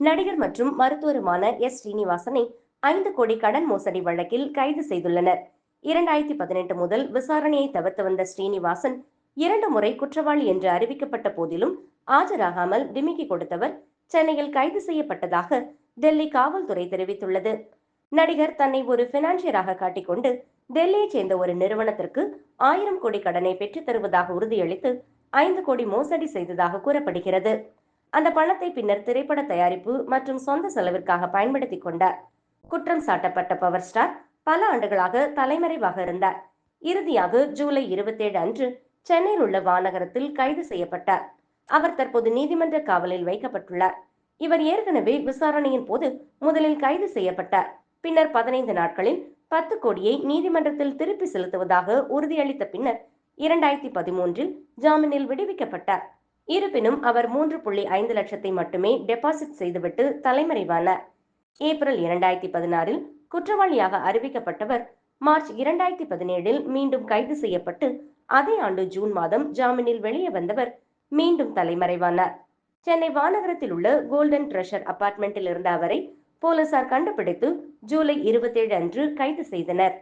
நடிகர் மற்றும் மருத்துவருமான எஸ். ஸ்ரீனிவாசனை ஐந்து கோடி கடன் மோசடி வழக்கில் கைது செய்துள்ளனர். இரண்டாயிரத்தி பதினெட்டு முதல் விசாரணையை தவிர்த்து வந்த ஸ்ரீனிவாசன் இரண்டு முறை குற்றவாளி என்று அறிவிக்கப்பட்ட போதிலும் ஆஜராகாமல் டிமிக்கி கொடுத்தவர் சென்னையில் கைது செய்யப்பட்டதாக டெல்லி காவல்துறை தெரிவித்துள்ளது. நடிகர் தன்னை ஒரு பினான்சியராக காட்டிக்கொண்டு டெல்லியைச் சேர்ந்த ஒரு நிறுவனத்திற்கு ஆயிரம் கோடி கடனை பெற்றுத் தருவதாக உறுதியளித்து ஐந்து கோடி மோசடி செய்ததாக கூறப்படுகிறது. அந்த பணத்தை பின்னர் திரைப்பட தயாரிப்பு மற்றும் சொந்த செலவிற்காக பயன்படுத்தி கொண்டார். குற்றம் சாட்டப்பட்ட பவர் ஸ்டார் பல ஆண்டுகளாக தலைமறைவாக இருந்தார். இறுதியாக ஜூலை இருபத்தேழு அன்று சென்னையில் உள்ள வானகரத்தில் கைது செய்யப்பட்டார். அவர் தற்போது நீதிமன்ற காவலில் வைக்கப்பட்டுள்ளார். இவர் ஏற்கனவே விசாரணையின் போது முதலில் கைது செய்யப்பட்டார். பின்னர் பதினைந்து நாட்களில் பத்து கோடியை நீதிமன்றத்தில் திருப்பி செலுத்துவதாக உறுதியளித்த பின்னர் இரண்டாயிரத்தி பதிமூன்றில் ஜாமீனில் விடுவிக்கப்பட்டார். இருப்பினும் அவர் மூன்று புள்ளி ஐந்து லட்சத்தை மட்டுமே டெபாசிட் செய்துவிட்டு தலைமறைவானார் ஏப்ரல் இரண்டாயிரத்தி பதினாறில் குற்றவாளியாக அறிவிக்கப்பட்டவர் மார்ச் இரண்டாயிரத்தி பதினேழில் மீண்டும் கைது செய்யப்பட்டு அதே ஆண்டு ஜூன் மாதம் ஜாமீனில் வெளியே வந்தவர் மீண்டும் தலைமறைவானார். சென்னை வானகரத்தில் உள்ள கோல்டன் ட்ரெஷர் அபார்ட்மெண்ட்டில் இருந்த அவரை போலீசார் கண்டுபிடித்து ஜூலை இருபத்தேழு அன்று கைது செய்தனர்.